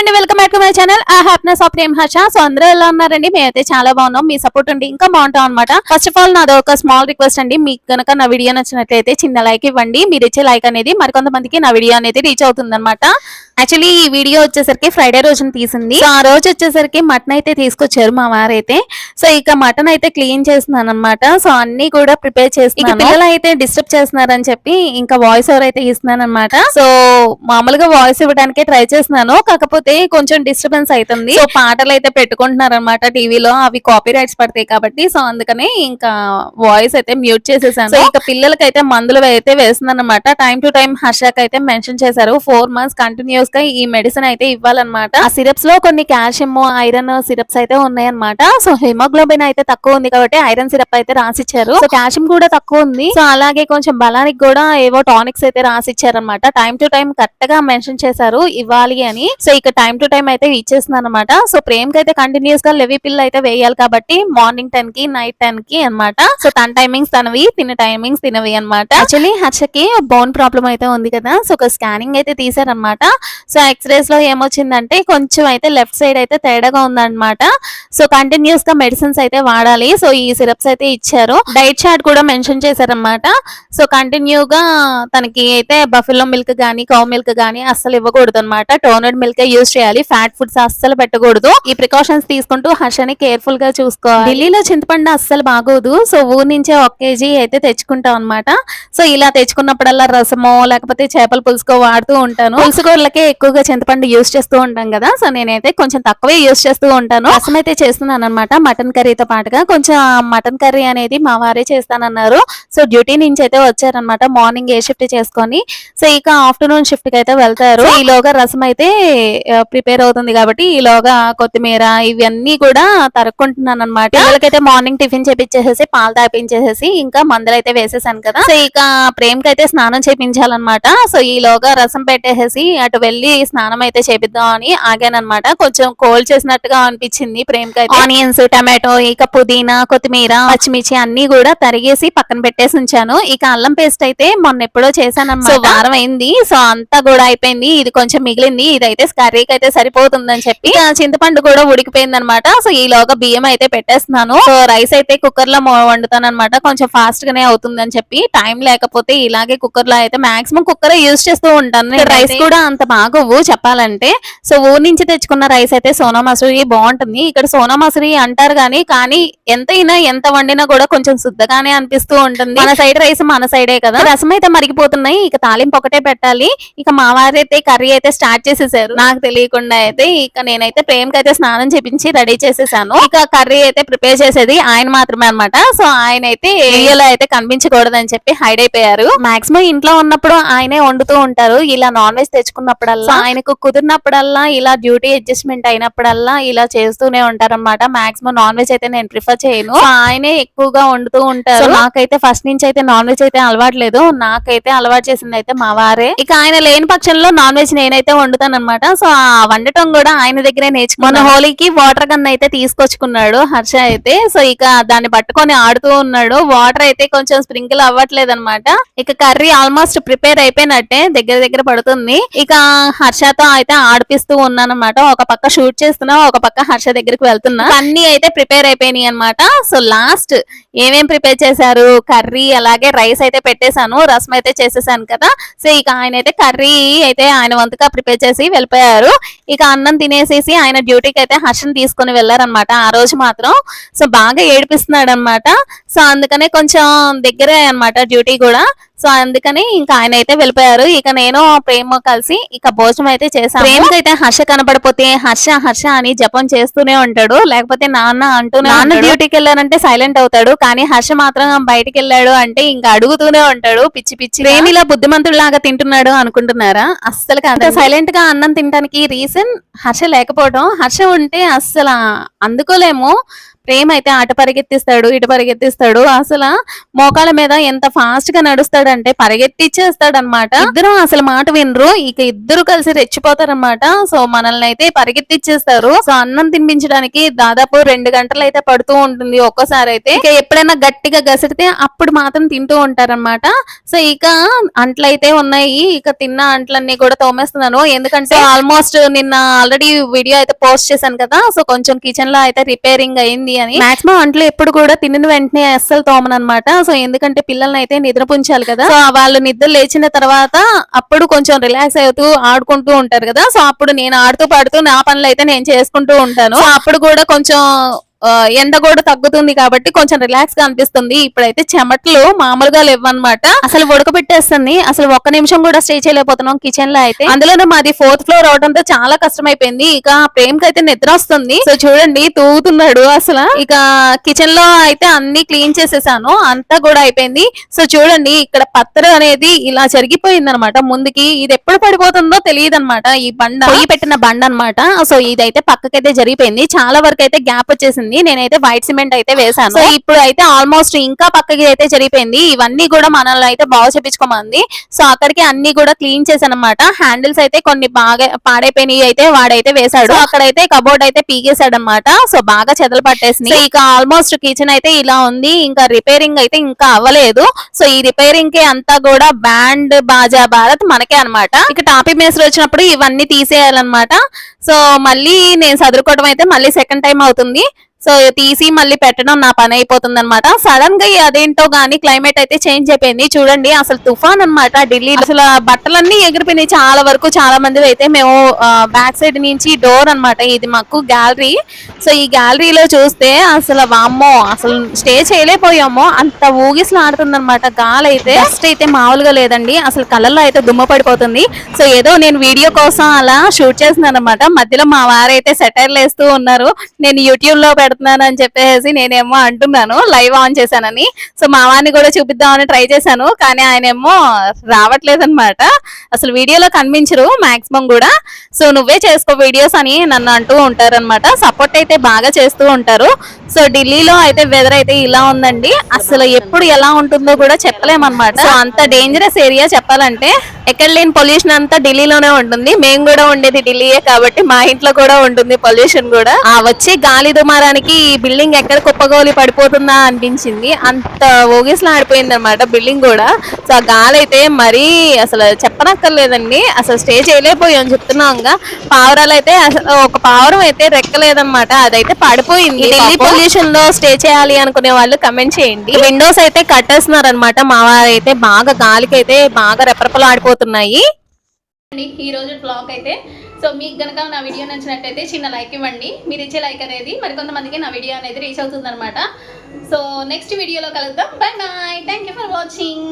అండి welcome back to my channel. ఆ happiness of Prem Harsha. So అందరూ ఎలా ఉన్నారండి? మేమైతే చాలా బాగున్నాం. మీ సపోర్ట్ ఉండి ఇంకా బాగుంటాం అనమాట ఫస్ట్ ఆఫ్ ఆల్ నాది ఒక స్మాల్ రిక్వెస్ట్ అండి. మీకు కనుక నా వీడియో నచ్చినట్లయితే చిన్న లైక్ ఇవ్వండి. మీరు ఇచ్చే లైక్ అనేది మరికొంతమందికి నా వీడియో అనేది రీచ్ అవుతుంది అనమాట యాక్చువల్లీ ఈ వీడియో వచ్చేసరికి ఫ్రైడే రోజున తీసింది. సో ఆ రోజు వచ్చేసరికి మటన్ అయితే తీసుకొచ్చారు మా వారైతే. సో ఇక మటన్ అయితే క్లీన్ చేస్తున్నాను అనమాట సో అన్ని కూడా ప్రిపేర్ చేస్తున్నాను. పిల్లలు అయితే డిస్టర్బ్ చేస్తున్నారని చెప్పి ఇంకా వాయిస్ ఓవర్ అయితే ఇస్తున్నాను అనమాట సో మామూలుగా వాయిస్ ఇవ్వడానికే ట్రై చేస్తున్నాను. కాకపోతే కొంచెం డిస్టర్బెన్స్ అవుతుంది సో పాటలు అయితే పెట్టుకుంటున్నారు అనమాట టీవీలో. అవి కాపీ రైట్స్ పడతాయి కాబట్టి. సో అందుకనే ఇంకా వాయిస్ అయితే మ్యూట్ చేసేసాను. సో ఇక పిల్లలకి అయితే మందులు అయితే వేస్తున్నాను అనమాట టైం టు టైం హర్షక్ అయితే మెన్షన్ చేశారు. ఫోర్ మంత్స్ కంటిన్యూస్ గా ఈ మెడిసిన్ అయితే ఇవ్వాలన్నమాట. ఆ సిరప్స్లో కొన్ని కాల్షియం ఐరన్ సిరప్స్ అయితే ఉన్నాయన్నమాట. సో హిమోగ్లోబిన్ అయితే తక్కువ ఉంది కాబట్టి ఐరన్ సిరప్ అయితే రాసిచ్చారు. సో కాల్షియం కూడా తక్కువ ఉంది. సో అలాగే కొంచెం బలానికి కూడా ఏవో టానిక్స్ అయితే రాసిచ్చారు అనమాట టైం టు టైం కరెక్ట్గా మెన్షన్ చేశారు ఇవ్వాలి అని. సో ఇక టైం టు టైం అయితే ఇచ్చేస్తున్నాను అనమాట సో ప్రేమ్ అయితే కంటిన్యూస్గా లెవీ పిల్ అయితే వేయాలి కాబట్టి మార్నింగ్ టెన్కి నైట్ టెన్కి అన్నమాట. సో తన టైమింగ్స్ తనవి తిన టైమింగ్స్ తినవి అనమాట యాక్చువల్లీ హర్షకి బోన్ ప్రాబ్లం అయితే ఉంది కదా. సో ఒక స్కానింగ్ అయితే తీసారనమాట సో ఎక్స్రేస్లో ఏమొచ్చిందంటే కొంచెం అయితే లెఫ్ట్ సైడ్ అయితే తేడాగా ఉందన్నమాట. సో కంటిన్యూస్గా మెడిసిన్స్ అయితే వాడాలి. సో ఈ సిరప్స్ అయితే ఇచ్చారు. డైట్ చార్ట్ కూడా మెన్షన్ చేశారనమాట సో కంటిన్యూగా తనకి అయితే బఫెలో మిల్క్ గానీ కౌ మిల్క్ గానీ అస్సలు ఇవ్వకూడదు అనమాట టోనర్డ్ మిల్క్ యూజ్ చేయాలి. ఫ్యాట్ ఫుడ్స్ అస్సలు పెట్టకూడదు. ఈ ప్రికాషన్స్ తీసుకుంటూ హర్షని కేర్ఫుల్గా చూసుకోవాలి. ఢిల్లీలో చింతపండు అస్సలు బాగోదు. సో ఊరు నుంచే ఒక కేజీ అయితే తెచ్చుకుంటాం అనమాట సో ఇలా తెచ్చుకున్నప్పుడల్లా రసమో లేకపోతే చేపల పులుసుకో వాడుతూ ఉంటాను. పులుసు ఎక్కువగా చింతపండు యూజ్ చేస్తూ ఉంటాం కదా సో నేనైతే కొంచెం తక్కువే యూజ్ చేస్తూ ఉంటాను. రసం అయితే చేస్తున్నాను అనమాట మటన్ కర్రీతో పాటుగా. కొంచెం మటన్ కర్రీ అనేది మా వారే చేస్తానన్నారు. సో డ్యూటీ నుంచి అయితే వచ్చారనమాట మార్నింగ్ ఏ షిఫ్ట్ చేసుకొని. సో ఇక ఆఫ్టర్నూన్ షిఫ్ట్కి అయితే వెళ్తారు. ఈలోగా రసం అయితే ప్రిపేర్ అవుతుంది కాబట్టి ఈలోగా కొత్తిమీర ఇవన్నీ కూడా తరుక్కుంటున్నాను అనమాట పిల్లలకైతే మార్నింగ్ టిఫిన్ చేపించేసేసి పాలు తాపించేసేసి ఇంకా మందులు అయితే వేసేసాను కదా. సో ఇక ప్రేమ్ అయితే స్నానం చేపించాలన్నమాట. సో ఈలోగా రసం పెట్టేసేసి అటు వెళ్ళి స్నానం అయితే చేపిద్దాం అని ఆగానన్నమాట. కొంచెం కోల్డ్ చేసినట్టుగా అనిపించింది ప్రేమ్ అయితే. ఆనియన్స్ టమాటో ఇక పుదీనా కొత్తిమీర పచ్చిమిర్చి అన్ని కూడా తరిగేసి పక్కన పెట్టేసి ఉంచాను. ఇక అల్లం పేస్ట్ అయితే మొన్న ఎప్పుడో చేశాను సో వారం అయింది. సో అంతా కూడా అయిపోయింది. ఇది కొంచెం మిగిలింది. ఇదైతే కర్రీకి అయితే సరిపోతుందని చెప్పి. చింతపండు కూడా ఉడికిపోయింది అనమాట సో ఈలోగా బియ్యం అయితే పెట్టేస్తున్నాను. సో రైస్ అయితే కుక్కర్లో వండుతాను అనమాట కొంచెం ఫాస్ట్ గానే అవుతుందని చెప్పి. టైం లేకపోతే ఇలాగే కుక్కర్లో అయితే మాక్సిమం కుక్కర్ యూజ్ చేస్తూ ఉంటాను. రైస్ కూడా అంత బాగోవు చెప్పాలంటే సో ఊరు నుంచి తెచ్చుకున్న రైస్ అయితే సోనా మసూరి బాగుంటుంది. ఇక్కడ సోనా మసూరి అంటారు కానీ కానీ ఎంతైనా ఎంత వండినా కూడా కొంచెం శుద్ధగానే అనిపిస్తూ ఉంటుంది. మన సైడ్ రైస్ మన సైడే కదా? రసం అయితే మరిగిపోతున్నాయి. ఇక తాలింపు ఒకటే పెట్టాలి. ఇక మా వారైతే కర్రీ అయితే స్టార్ట్ చేసేసారు. నాకు తెలియకుండా అయితే ఇక నేనైతే ప్రేమ్ అయితే స్నానం చేపించి రెడీ చేసేసాను. ఇక కర్రీ అయితే ప్రిపేర్ చేసేది ఆయన మాత్రమే అన్నమాట. సో ఆయన అయితే వీడియోలో అయితే కనిపించకూడదని చెప్పి హైడ్ అయిపోయారు. మాక్సిమం ఇంట్లో ఉన్నప్పుడు ఆయనే వండుతూ ఉంటారు. ఇలా నాన్ వెజ్ తెచ్చుకున్నప్పుడల్లా ఆయనకు కుదిరినప్పుడల్లా ఇలా డ్యూటీ అడ్జస్ట్మెంట్ అయినప్పుడల్లా ఇలా చేస్తూనే ఉంటారన్నమాట. మాక్సిమం నాన్ వెజ్ అయితే నేను ప్రిఫర్ చేయను. ఆయనే ఎక్కువగా వండుతూ ఉంటారు. నాకైతే ఫస్ట్ నుంచి అయితే నాన్ వెజ్ అయితే అలవాట్లేదు నాకైతే అలవాటు చేసింది అయితే మా వారే. ఇక ఆయన లేని పక్షంలో నాన్ వెజ్ నేనైతే వండుతాను అనమాట సో ఆ వండటం కూడా ఆయన దగ్గరే నేర్చుకున్నాను. హోలీకి వాటర్ గన్ అయితే తీసుకొచ్చుకున్నాడు హర్ష అయితే. సో ఇక దాన్ని పట్టుకొని ఆడుతూ ఉన్నాడు. వాటర్ అయితే కొంచెం స్ప్రింకిల్ అవ్వట్లేదు అనమాట ఇక కర్రీ ఆల్మోస్ట్ ప్రిపేర్ అయిపోయినట్టే దగ్గర దగ్గర పడుతుంది. ఇక హర్షతో అయితే ఆడిపిస్తూ ఉన్నాను అనమాట ఒక పక్క షూట్ చేస్తున్నా ఒక పక్క హర్ష దగ్గరికి వెళ్తున్నా. అన్ని అయితే ప్రిపేర్ అయిపోయినాయి అనమాట సో లాస్ట్ ఏమేం ప్రిపేర్ చేశారు కర్రీ అలాగే రైస్ అయితే పెట్టేశాను రసం అయితే చేసేసాను కదా. సో ఇక ఆయన అయితే కర్రీ అయితే ఆయన వంతుగా ప్రిపేర్ చేసి వెళ్ళిపోయారు. ఇక అన్నం తినేసేసి ఆయన డ్యూటీకి అయితే హర్షని తీసుకొని వెళ్ళారనమాట ఆ రోజు మాత్రం సో బాగా ఏడిపిస్తున్నాడు అనమాట సో అందుకనే కొంచెం దగ్గరే అన్నమాట డ్యూటీ కూడా. సో అందుకని ఇంకా ఆయన అయితే వెళ్ళిపోయారు. ఇక నేను ప్రేమ కలిసి ఇక భోజనం అయితే చేశాను ప్రేమకి అయితే హర్ష కనబడిపోతే హర్ష హర్ష అని జపం చేస్తూనే ఉంటాడు. లేకపోతే నాన్న అంటూనే నాన్న డ్యూటీకి వెళ్ళారంటే సైలెంట్ అవుతాడు. కానీ హర్ష మాత్రం బయటికి వెళ్ళాడు అంటే ఇంకా అడుగుతూనే ఉంటాడు. పిచ్చి పిచ్చి ప్రేమిలా బుద్ధిమంతుడిలాగా తింటున్నాడు అనుకుంటున్నారా? అస్సలు కాదు. సైలెంట్గా అన్నం తినడానికి రీజన్ హర్ష లేకపోవడం హర్ష ఉంటే అస్సలు అందుకోలేము. ప్రేమ అయితే అటు పరిగెత్తిస్తాడు ఇటు పరిగెత్తిస్తాడు. అసలు మోకాల మీద ఎంత ఫాస్ట్గా నడుస్తాడంటే పరిగెత్తిచ్చేస్తాడు అనమాట ఇద్దరు అసలు మాట వినరు. ఇక ఇద్దరు కలిసి రెచ్చిపోతారన్నమాట. సో మనల్ని అయితే పరిగెత్తిచ్చేస్తారు. సో అన్నం తినిపించడానికి దాదాపు రెండు గంటలు అయితే పడుతూ ఉంటుంది ఒక్కోసారి అయితే ఇక ఎప్పుడైనా గట్టిగా గసిడితే అప్పుడు మాత్రం తింటూ ఉంటారన్నమాట. సో ఇక అంట్లు అయితే ఉన్నాయి. ఇక తిన్న అంట్లన్నీ కూడా తోమేస్తున్నాను. ఎందుకంటే ఆల్మోస్ట్ నిన్న ఆల్రెడీ వీడియో అయితే పోస్ట్ చేశాను కదా. సో కొంచెం కిచెన్లో అయితే రిపేరింగ్ అయింది. అని. మాక్సిమం అంట్లో ఎప్పుడు కూడా తినిన వెంటనే అస్సలు తోమనమాట సో ఎందుకంటే పిల్లల్ని అయితే నిద్రపుంచాలి కదా. సో వాళ్ళు నిద్ర లేచిన తర్వాత అప్పుడు కొంచెం రిలాక్స్ అవుతూ ఆడుకుంటూ ఉంటారు కదా. సో అప్పుడు నేను ఆడుతూ పాడుతూ నా పనులు అయితే నేను చేసుకుంటూ ఉంటాను. సో అప్పుడు కూడా కొంచెం ఎండ కూడా తగ్గుతుంది కాబట్టి కొంచెం రిలాక్స్గా అనిపిస్తుంది. ఇప్పుడైతే చెమటలు మామూలుగా లేవన్నమాట. అసలు ఉడకబెట్టేస్తుంది. అసలు ఒక్క నిమిషం కూడా స్టే చేయలేకపోతున్నాం కిచెన్లో అయితే. అందులోనే మాది ఫోర్త్ ఫ్లోర్ అవడంతో చాలా కష్టమైపోయింది. ఇక ప్రేమ్కి అయితే నిద్ర వస్తుంది. సో చూడండి తూగుతున్నాడు అసలు. ఇక కిచెన్లో అయితే అన్ని క్లీన్ చేసేసాను. అంతా కూడా అయిపోయింది. సో చూడండి ఇక్కడ పత్తర అనేది ఇలా జరిగిపోయింది అనమాట ముందుకి ఇది ఎప్పుడు పడిపోతుందో తెలియదు అనమాట ఈ బండ పొయ్యి పెట్టిన బండ అన్నమాట సో ఇదైతే పక్కకైతే జరిగిపోయింది. చాలా వరకు అయితే గ్యాప్ వచ్చేసింది. నేనైతే వైట్ సిమెంట్ అయితే వేసాను సో ఇప్పుడు అయితే ఆల్మోస్ట్ ఇంకా పక్కకి అయితే జరిగిపోయింది ఇవన్నీ కూడా మనల్ని అయితే బాగా చేపించుకోమంది. సో అక్కడికి అన్ని కూడా క్లీన్ చేశాను అనమాట హ్యాండిల్స్ అయితే కొన్ని బాగా పాడైపోయినాయి అయితే వాడైతే వేశాడు. అక్కడైతే కబోర్డ్ అయితే పీకేశాడు అనమాట సో బాగా చెదలు పట్టేసింది ఇక ఆల్మోస్ట్ కిచెన్ అయితే ఇలా ఉంది. ఇంకా రిపేరింగ్ అయితే ఇంకా అవ్వలేదు. సో ఈ రిపేరింగ్కి అంతా కూడా బ్యాండ్ బాజా భారత్ మనకే అన్నమాట. ఇక టాపీ మేసర్ వచ్చినప్పుడు ఇవన్నీ తీసేయాలన్నమాట. సో మళ్ళీ నేను చదువుకోవడం అయితే మళ్ళీ సెకండ్ టైం అవుతుంది. సో తీసి మళ్ళీ పెట్టడం నా పని అయిపోతుంది అనమాట సడన్గా అదేంటో గానీ క్లైమేట్ అయితే చేంజ్ అయిపోయింది. చూడండి అసలు తుఫాన్ అన్నమాట. ఢిల్లీ అసలు బట్టలన్నీ ఎగిరిపోయినాయి చాలా వరకు. చాలా మంది అయితే మేము బ్యాక్ సైడ్ నుంచి డోర్ అన్నమాట. ఇది మాకు గ్యాలరీ సో ఈ గ్యాలరీలో చూస్తే అసలు వామ్మో అసలు స్టే చేయలేకపోయాము. అంత ఊగిసలాడుతుంది అనమాట గాలి అయితే. ఫస్ట్ అయితే మామూలుగా లేదండి. అసలు కళ్ళల్లో అయితే దుమ్మ పడిపోతుంది. సో ఏదో నేను వీడియో కోసం అలా షూట్ చేస్తున్నాను అనమాట మధ్యలో మా వారైతే సెటైర్లు వేస్తూ ఉన్నారు. నేను యూట్యూబ్లో పెడుతున్నాను అని చెప్పేసి నేనేమో అంటున్నాను. లైవ్ ఆన్ చేశానని. సో మా వారిని కూడా చూపిద్దామని ట్రై చేశాను. కానీ ఆయన ఏమో రావట్లేదు అనమాట అసలు వీడియోలో కనిపించరు మాక్సిమం కూడా. సో నువ్వే చేసుకో వీడియోస్ అని నన్ను అంటూ ఉంటారు అనమాట సపోర్ట్ అయితే బాగా చేస్తూ ఉంటారు. సో ఢిల్లీలో అయితే వెదర్ అయితే ఇలా ఉందండి. అసలు ఎప్పుడు ఎలా ఉంటుందో కూడా చెప్పలేమన్నమాట. సో అంత డేంజరస్ ఏరియా చెప్పాలంటే ఎక్కడ లేని పొల్యూషన్ అంతా ఢిల్లీలోనే ఉంటుంది. మేము కూడా ఉండేది ఢిల్లీయే కాబట్టి మా ఇంట్లో కూడా ఉంటుంది పొల్యూషన్ కూడా. ఆ వచ్చే గాలి దుమారానికి ఈ బిల్డింగ్ ఎక్కడ కుప్పగోలి పడిపోతుందా అనిపించింది. అంత ఓగిస్లా ఆడిపోయింది అనమాట బిల్డింగ్ కూడా. సో ఆ గాలి అయితే మరీ అసలు చెప్పనక్కర్లేదండి. అసలు స్టే చేయలేకపోయాం చెప్తున్నాంగా పావురాలు అయితే అసలు ఒక పావురం అయితే రెక్కలేదన్నమాట. అదైతే పడిపోయింది. ఢిల్లీ పొల్యూషన్లో స్టే చేయాలి అనుకునే వాళ్ళు కమెంట్ చేయండి. విండోస్ అయితే కట్టేస్తున్నారు అనమాట మా వారు అయితే బాగా గాలికి అయితే బాగా రెపరెపలు ఆడిపోతున్నాయి అండి ఈ రోజు బ్లాగ్ అయితే. సో మీకు గనక నా వీడియో నచ్చినట్టయితే చిన్న లైక్ ఇవ్వండి. మీరు ఇచ్చే లైక్ అనేది మరికొంతమందికి నా వీడియో అనేది రీచ్ అవుతుంది అనమాట సో నెక్స్ట్ వీడియోలో కలుద్దాం. Bye bye thank you for watching